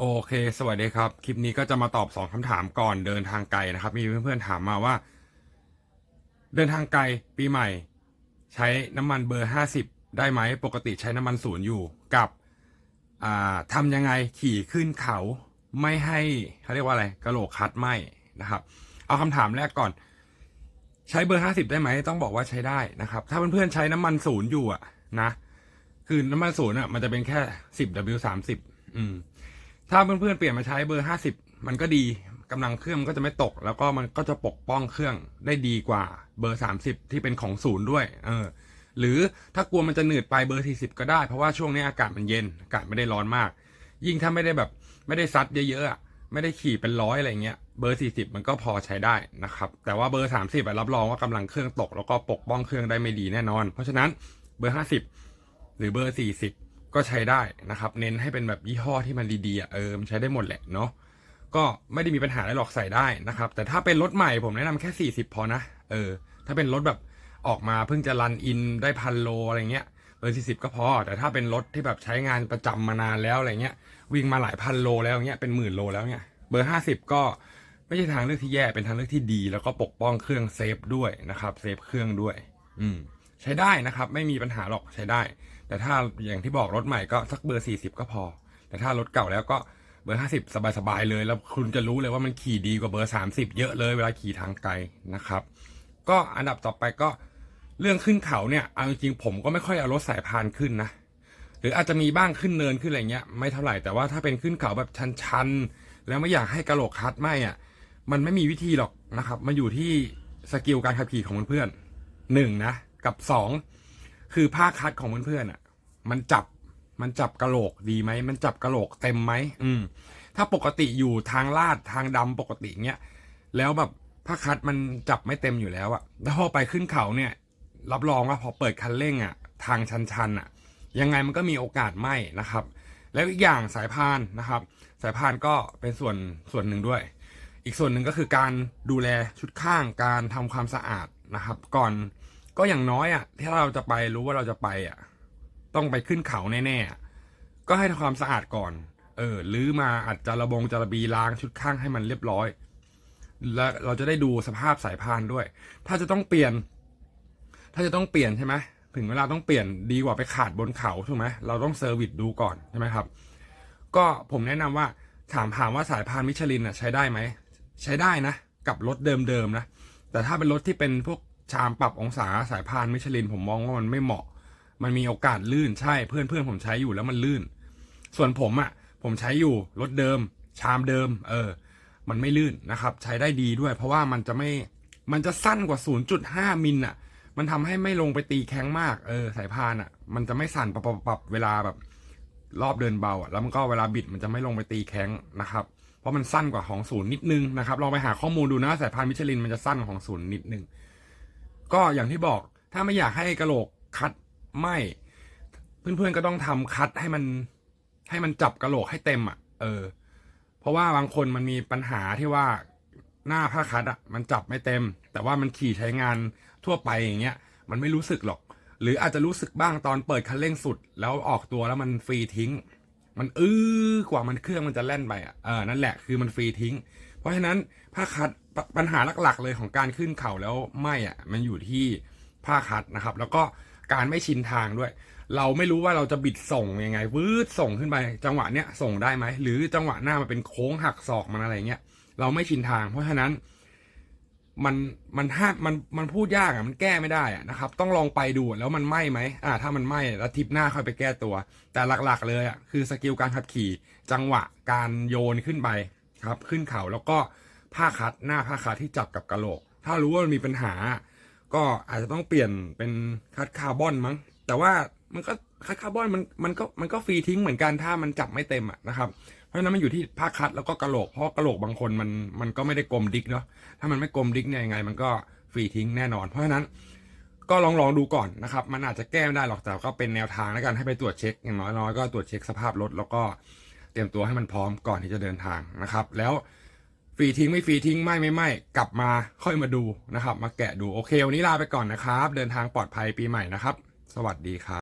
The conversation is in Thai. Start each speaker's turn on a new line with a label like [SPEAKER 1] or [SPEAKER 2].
[SPEAKER 1] โอเค สวัสดีครับ คลิปนี้ก็จะมาตอบสองคำถามก่อนเดินทางไกลนะครับ มีเพื่อนๆถามมาว่า เดินทางไกลปีใหม่ ใช้น้ำมันเบอร์ห้าสิบได้ไหม ปกติใช้น้ำมันศูนย์อยู่กับทำยังไงขี่ขึ้นเขาไม่ให้เขาเรียกว่าอะไรกระโหลกคัดไหมนะครับ เอาคำถามแรกก่อน ใช้เบอร์ห้าสิบได้ไหม ต้องบอกว่าใช้ได้นะครับ ถ้าเพื่อนๆใช้น้ำมันศูนย์อยู่อะนะ คือน้ำมันศูนย์อะมันจะเป็นแค่สิบ W สามสิบอืม ถ้าเพื่อนๆเปลี่ยนมาใช้เบอร์ห้าสิบมันก็ดีกำลังเครื่องมันก็จะไม่ตก แล้วก็มันก็จะปกป้องเครื่องได้ดีกว่าเบอร์สามสิบที่เป็นของศูนย์ด้วย เออ หรือถ้ากลัวมันจะหนืดไปเบอร์สี่สิบก็ได้ เพราะว่าช่วงนี้อากาศมันเย็นอากาศไม่ได้ร้อนมาก ยิ่งถ้าไม่ได้แบบไม่ได้ซัดเยอะๆไม่ได้ขี่เป็นร้อยอะไรเงี้ยเบอร์สี่สิบมันก็พอใช้ได้นะครับ แต่ว่าเบอร์สามสิบรับรองว่ากำลังเครื่องตก แล้วก็ปกป้องเครื่องได้ไม่ดีแน่นอน เพราะฉะนั้นเบอร์ห้าสิบหรือเบอร์สี่สิบ ก็ใช้ได้นะครับ เน้นให้เป็นแบบยี่ห้อที่มันดีๆเออมันใช้ได้หมดแหละเนาะก็ไม่ได้มีปัญหาอะไรหรอกใส่ได้นะครับ แต่ถ้าเป็นรถใหม่ผมแนะนำแค่ 40 พอนะเออ ถ้าเป็นรถแบบออกมาเพิ่งจะรันอินได้พันโลอะไรเงี้ยเบอร์40ก็พอ แต่ถ้าเป็นรถที่แบบใช้งานประจำมานานแล้วอะไรเงี้ย วิ่งมาหลายพันโลแล้วเงี้ยเป็นหมื่นโลแล้วเงี้ยเบอร์50ก็ไม่ใช่ทางเลือกที่แย่เป็นทางเลือกที่ดี แล้วก็ปกป้องเครื่องเซฟด้วยนะครับเซฟเครื่องด้วย อืม ใช้ได้นะครับ ไม่มีปัญหาหรอกใช้ได้ แต่ถ้าอย่างที่บอกรถใหม่ก็สักเบอร์ 40 ก็พอ แต่ถ้ารถเก่าแล้วก็เบอร์ 50 สบายๆเลย แล้วคุณจะรู้เลยว่ามันขี่ดีกว่าเบอร์ 30 เยอะเลยเวลาขี่ทางไกลนะครับ ก็อันดับต่อไปก็เรื่องขึ้นเขาเนี่ยเอาจริงๆผมก็ไม่ค่อยเอารถสายพานขึ้นนะหรืออาจจะมีบ้างขึ้นเนินขึ้นอะไรเงี้ยไม่เท่าไหร่แต่ว่าถ้าเป็นขึ้นเขาแบบชันๆแล้วไม่อยากให้กระโหลกคัดไหมอะมันไม่มีวิธีหรอกนะครับ มันอยู่ที่สกิลการขับขี่ของเพื่อนๆหนึ่งนะ กับสองคือผ้าคัดของเพื่อนๆอะ มันจับมันจับกระโหลกดีไหมมันจับกระโหลกเต็มไหมอืม ถ้าปกติอยู่ทางลาดทางดำปกติเงี้ยแล้วแบบผ้าคัดมันจับไม่เต็มอยู่แล้วอะแล้วพอไปขึ้นเขาเนี่ย รับรองว่าพอเปิดคันเร่งอะทางชันๆอะยังไงมันก็มีโอกาสไหมนะครับ แล้วอีกอย่างสายพานนะครับ สายพานก็เป็นส่วนส่วนหนึ่งด้วย อีกส่วนหนึ่งก็คือการดูแลชุดข้างการทำความสะอาดนะครับ ก่อน ก็อย่างน้อยอะถ้าเราจะไปรู้ว่าเราจะไปอะ ต้องไปขึ้นเขาแน่ๆอะก็ให้ทำความสะอาดก่อน เออหรือมาอาจจะระบงจะระบีล้างชุดข้างให้มันเรียบร้อย และเราจะได้ดูสภาพสายพานด้วย ถ้าจะต้องเปลี่ยน ถ้าจะต้องเปลี่ยนใช่ไหมถึงเวลาต้องเปลี่ยนดีกว่าไปขาดบนเขาถูกไหมเราต้องเซอร์วิสดูก่อนใช่ไหมครับ ก็ผมแนะนำว่าถามถามว่าสายพานมิชลินอะใช้ได้ไหม ใช้ได้นะ กับรถเดิมๆนะ แต่ถ้าเป็นรถที่เป็นพวก ชามปรับองศาสายพานมิชลินผมมองว่ามันไม่เหมาะ มันมีโอกาสลื่นใช่เพื่อนเพื่อนผมใช้อยู่แล้วมันลื่น ส่วนผมอะ ผมใช้อยู่รถเดิม ชามเดิม เออ มันไม่ลื่นนะครับ ใช้ได้ดีด้วย เพราะว่ามันจะไม่มันจะสั้นกว่า 0.5 มิลอะ มันทำให้ไม่ลงไปตีแข้งมาก เออ สายพานอะ มันจะไม่สั่นปรับปรับปรับเวลาแบบ รอบเดินเบาอะ แล้วมันก็เวลาบิดมันจะไม่ลงไปตีแข้งนะครับ เพราะมันสั้นกว่าของศูนย์นิดนึงนะครับ ลองไปหาข้อมูลดูนะ สายพานมิชลินมันจะสั้นกว่าของศูนย์นิดนึง ก็อย่างที่บอกถ้าไม่อยากให้กระโหลกคัดไหมเพื่อนๆก็ต้องทำคัดให้มันให้มันจับกระโหลกให้เต็มอะ เออ เพราะว่าบางคนมันมีปัญหาที่ว่าหน้าผ้าคัดอะมันจับไม่เต็ม แต่ว่ามันขี่ใช้งานทั่วไปอย่างเงี้ย มันไม่รู้สึกหรอก หรืออาจจะรู้สึกบ้างตอนเปิดคันเร่งสุด แล้วออกตัวแล้วมันฟรีทิ้ง มันอื้อกว่ามันเครื่องมันจะแล่นไปอะเออนั่นแหละคือมันฟรีทิ้ง เพราะฉะนั้นผ้าคัด ปัญหาหลักๆเลยของการขึ้นเขาแล้วไหมอะมันอยู่ที่ผ้าคัดนะครับ แล้วก็การไม่ชินทางด้วย เราไม่รู้ว่าเราจะบิดส่งยังไงวืดส่งขึ้นไปจังหวะเนี้ยส่งได้ไหมหรือจังหวะหน้ามันเป็นโค้งหักศอกมันอะไรเงี้ยเราไม่ชินทาง เพราะฉะนั้นมันมันห้ามมันมันพูดยากอะมันแก้ไม่ได้อะนะครับ ต้องลองไปดูแล้วมันไหมไหมอ่าถ้ามันไหมแล้วทิปหน้าค่อยไปแก้ตัว แต่หลักๆ เลยอะคือสกิลการขับขี่จังหวะการโยนขึ้นไปครับ ขึ้นเขาแล้วก็ ผ้าคัดหน้าผ้าคัดที่จับกับกระโหลก ถ้ารู้ว่ามันมีปัญหา ก็อาจจะต้องเปลี่ยนเป็นคัดคาร์บอนมั้ง แต่ว่ามันก็คัดคาร์บอนมันมันก็มันก็ฟรีทิ้งเหมือนกันถ้ามันจับไม่เต็มอะนะครับเพราะฉะนั้นมันอยู่ที่ผ้าคัดแล้วก็กระโหลกเพราะกระโหลกบางคนมันมันก็ไม่ได้กลมดิกเนาะถ้ามันไม่กลมดิกเนี่ยยังไง มันก็ฟรีทิ้งแน่นอน เพราะฉะนั้นก็ลองลองดูก่อนนะครับ มันอาจจะแก้ไม่ได้หรอกแต่ก็เป็นแนวทางแล้วกันให้ไปตรวจเช็คอย่างน้อยๆก็ตรวจเช็คสภาพรถแล้วก็เตรียมตัวให้มันพร้อมก่อนที่จะเดินทางนะครับ แล้ว ฟรีทิ้งไม่ฟรีทิ้งไม่ไม่ไม่กลับมาค่อยมาดูนะครับ มาแกะดูโอเค วันนี้ลาไปก่อนนะครับ เดินทางปลอดภัยปีใหม่นะครับ สวัสดีครับ